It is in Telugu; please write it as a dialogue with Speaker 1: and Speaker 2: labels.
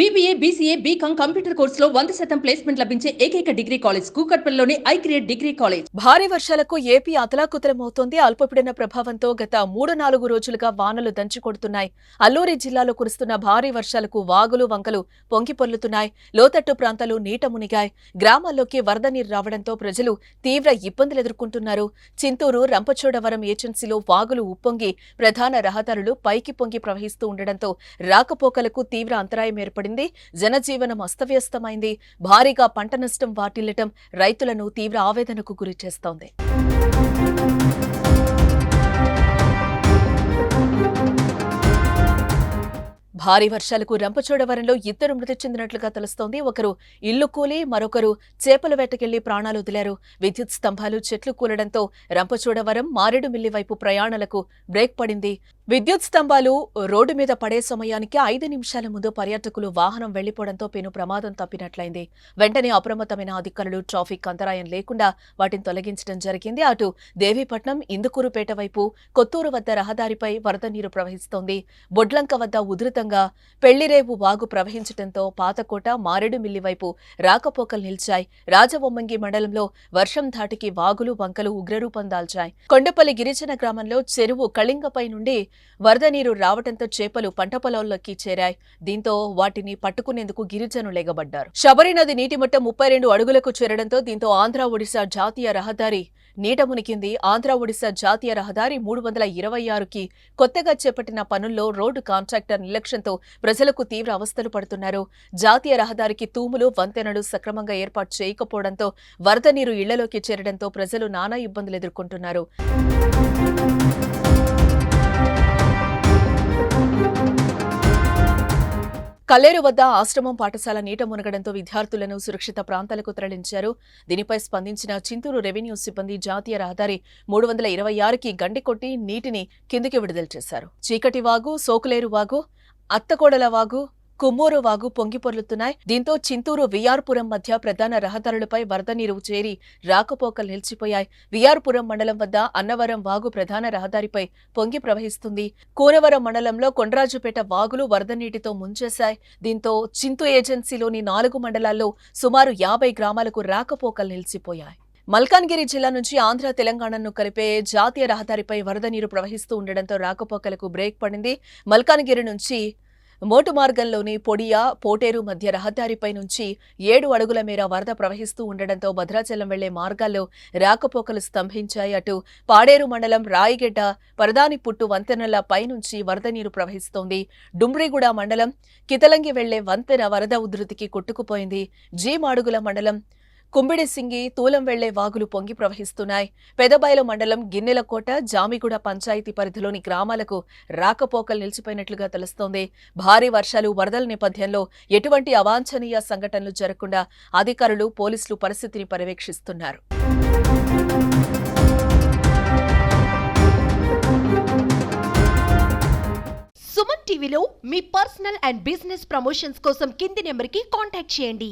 Speaker 1: బీబీఏ బీసీఏ బీకాం కంప్యూటర్ కోర్సులో వంద శాతం ప్లేస్మెంట్ లభించే ఏకైక డిగ్రీ కాలేజ్ కూకట్పల్లిలోని ఐ క్రియేట్ డిగ్రీ కాలేజ్
Speaker 2: భారీ వర్షాలకు ఏపీ అతలాకుతలమవుతోంది. అల్పపీడన ప్రభావంతో గత మూడు నాలుగు రోజులుగా వానలు దంచుకొడుతున్నాయి. అల్లూరి జిల్లాలో కురుస్తున్న భారీ వర్షాలకు వాగులు వంకలు పొంగి పొర్లుతున్నాయి. లోతట్టు ప్రాంతాలు నీట మునిగాయి. గ్రామాల్లోకి వరద నీరు రావడంతో ప్రజలు తీవ్ర ఇబ్బందులు ఎదుర్కొంటున్నారు. చింతూరు రంపచోడవరం ఏజెన్సీలో వాగులు ఉప్పొంగి ప్రధాన రహదారులు పైకి పొంగి ప్రవహిస్తూ ఉండడంతో రాకపోకలకు తీవ్ర అంతరాయం ఏర్పడింది. జనజీవనం అస్తవ్యస్తమైంది. భారీగా పంట నష్టం వాటిల్లటం రైతులను తీవ్ర ఆవేదనకు గురి చేస్తోంది. భారీ వర్షాలకు రంపచోడవరంలో ఇద్దరు మృతి చెందినట్లుగా తెలుస్తోంది. ఒకరు ఇల్లు కూలి మరొకరు చేపల వేటకెళ్ళి ప్రాణాలు వదిలారు. విద్యుత్ స్తంభాలు చెట్లు కూలడంతో రంపచోడవరం మారేడుమిల్లి వైపు ప్రయాణాలకు బ్రేక్ పడింది. విద్యుత్ స్తంభాలు రోడ్డు మీద పడే సమయానికి ఐదు నిమిషాల ముందు పర్యాటకులు వాహనం వెళ్ళిపోవడంతో పెను ప్రమాదం తప్పినట్లయింది. వెంటనే అప్రమత్తమైన అధికారులు ట్రాఫిక్ అంతరాయం లేకుండా వాటిని తొలగించడం జరిగింది. అటు దేవీపట్నం ఇందుకూరుపేట వైపు కొత్తూరు వద్ద రహదారిపై వరద నీరు ప్రవహిస్తోంది. బొడ్లంక వద్ద ఉధృతంగా పెళ్ళిరేవు వాగు ప్రవహించడంతో పాతకోట మారేడుమిల్లి వైపు రాకపోకలు నిలిచాయి. రాజబొమ్మంగి మండలంలో వర్షం ధాటికి వాగులు వంకలు ఉగ్రరూపం దాల్చాయి. కొండపల్లి గిరిజన గ్రామంలో చెరువు కళింగపై నుండి వరద నీరు రావడంతో చేపలు పంట పొలాల్లోకి చేరాయి. దీంతో వాటిని పట్టుకునేందుకు గిరిజనులు ఎగబడ్డారు. శబరి నది నీటి మట్టం ముప్పై రెండు అడుగులకు చేరడంతో దీంతో ఆంధ్ర ఒడిశా జాతీయ రహదారి నీట మునికింది ఆంధ్ర ఒడిశా జాతీయ రహదారి మూడు వందల ఇరవై ఆరుకి కొత్తగా చేపట్టిన పనుల్లో రోడ్డు కాంట్రాక్టర్ నిర్లక్ష్యంతో ప్రజలకు తీవ్ర అవస్థలు పడుతున్నారు. జాతీయ రహదారికి తూములు వంతెనలు సక్రమంగా ఏర్పాటు చేయకపోవడంతో వరద నీరు ఇళ్ళలోకి చేరడంతో ప్రజలు నానా ఇబ్బందులు ఎదుర్కొంటున్నారు. కల్లేరు వద్ద ఆశ్రమం పాఠశాల నీట మునగడంతో విద్యార్థులను సురక్షిత ప్రాంతాలకు తరలించారు. దీనిపై స్పందించిన చింతూరు రెవెన్యూ సిబ్బంది జాతీయ రహదారి మూడు వందల ఇరవై ఆరుకి గండి కొట్టి నీటిని కిందికి విడుదల చేశారు. చీకటి వాగు సోకులేరు వాగు అత్తకోడల వాగు కుమ్మూరు వాగు పొంగిపొర్లుతున్నాయి దీంతో చింతూరు విఆర్పురం మధ్య ప్రధాన రహదారులపై వరద నీరు చేరి రాకపోకలు నిలిచిపోయాయి. విఆర్పురం మండలం వద్ద అన్నవరం వాగు ప్రధాన రహదారిపై పొంగి ప్రవహిస్తుంది. కూనవరం మండలంలో కొండ్రాజుపేట వాగులు వరద నీటితో ముంచేశాయి. దీంతో చింతు ఏజెన్సీలోని నాలుగు మండలాల్లో సుమారు యాభై గ్రామాలకు రాకపోకలు నిలిచిపోయాయి. మల్కాన్గిరి జిల్లా నుంచి ఆంధ్ర తెలంగాణను కలిపే జాతీయ రహదారిపై వరద నీరు ప్రవహిస్తూ ఉండడంతో రాకపోకలకు బ్రేక్ పడింది. మల్కాన్గిరి నుంచి మోటు మార్గంలోని పొడియా పోటేరు మధ్య రహదారిపై నుంచి ఏడు అడుగుల మేర వరద ప్రవహిస్తూ ఉండడంతో భద్రాచలం వెళ్ళే మార్గాల్లో రాకపోకలు స్తంభించాయి. అటు పాడేరు మండలం రాయిగెడ్డ పరదాని పుట్టు వంతెనల పైనుంచి వరద నీరు ప్రవహిస్తోంది. డుమ్రిగూడ మండలం కితలంగి వెళ్ళే వంతెన వరద ఉధృతికి కొట్టుకుపోయింది. జీ మాడుగుల మండలం కుంబిడిసింగి తూలం వెళ్ళే వాగులు పొంగి ప్రవహిస్తున్నాయి. పెదబయలు మండలం గిన్నెలకోట జామిగూడ పంచాయతీ పరిధిలోని గ్రామాలకు రాకపోకలు నిలిచిపోయినట్లుగా తెలుస్తోంది. భారీ వర్షాలు వరదల నేపథ్యంలో ఎటువంటి అవాంఛనీయ సంఘటనలు జరగకుండా అధికారులు పోలీసులు పరిస్థితిని పర్యవేక్షిస్తున్నారు.
Speaker 3: సుమన్ టీవీలో మీ పర్సనల్ అండ్ బిజినెస్ ప్రమోషన్స్ కోసం కింది నెంబర్కి కాంటాక్ట్ చేయండి.